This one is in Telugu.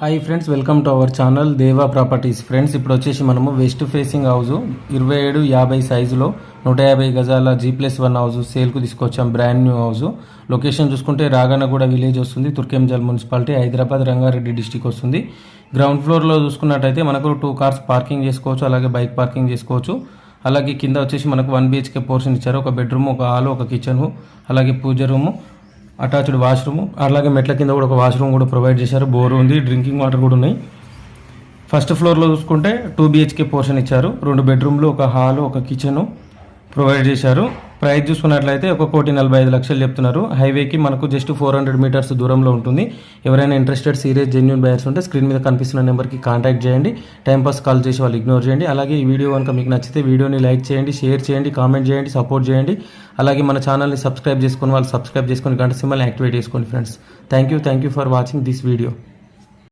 Hi friends welcome to our channel Deva properties friends ఇప్పుడు వచ్చేసి మనము వెస్ట్ ఫేసింగ్ హౌస్ ఇరవై ఏడు యాభై సైజులో నూట యాభై గజాల జీ ప్లస్ వన్ హౌస్ సేల్కు తీసుకొచ్చాం. బ్రాండ్ న్యూ హౌస్ లొకేషన్ చూసుకుంటే రాగనగూడ విలేజ్ వస్తుంది. తుర్కెంజల్ మున్సిపాలిటీ హైదరాబాద్ రంగారెడ్డి డిస్టిక్ వస్తుంది. గ్రౌండ్ ఫ్లోర్లో చూసుకున్నట్టయితే మనకు టూ కార్స్ పార్కింగ్ చేసుకోవచ్చు అలాగే బైక్ పార్కింగ్ చేసుకోవచ్చు. అలాగే కింద వచ్చేసి మనకు వన్ బిహెచ్కే పోర్షన్ ఇచ్చారు. ఒక బెడ్రూమ్ ఒక హాల్ ఒక కిచెన్ అలాగే పూజ రూము అటాచ్డ్ వాష్రూమ్. అలాగే మెట్ల కింద కూడా ఒక వాష్రూమ్ కూడా ప్రొవైడ్ చేశారు. బోర్ ఉంది డ్రింకింగ్ వాటర్ కూడా ఉన్నాయి. ఫస్ట్ ఫ్లోర్లో చూసుకుంటే టూ బిహెచ్కే పోర్షన్ ఇచ్చారు. రెండు బెడ్రూమ్లు ఒక హాల్ ఒక కిచెన్ ప్రొవైడ్ చేశారు. ప్రైస్ చూసుకున్నట్లయితే ఒక కోటి నలభై ఐదు లక్షలు చెప్తున్నారు. హైవేకి మనకు జస్ట్ ఫోర్ హండ్రెడ్ మీటర్స్ దూరంలో ఉంటుంది. ఎవరైనా ఇంట్రెస్టెడ్ సీరియస్ జెన్యున్ బయర్స్ ఉంటే స్క్రీన్ మీద కనిపిస్తున్న నెంబర్కి కాంటాక్ట్ చేయండి. టైంపాస్ కాల్ చేసి వాళ్ళు ఇగ్నోర్ చేయండి. అలాగే ఈ వీడియో కనుక మీకు నచ్చితే వీడియోని లైక్ చేయండి షేర్ చేయండి కామెంట్ చేయండి సపోర్ట్ చేయండి. అలాగే మన ఛానల్ని సబ్స్క్రైబ్ చేసుకుని వాళ్ళు సబ్స్క్రైబ్ చేసుకుని గంట సింబల్ని యాక్టివేట్ చేసుకోండి friends thank you thank you for watching this video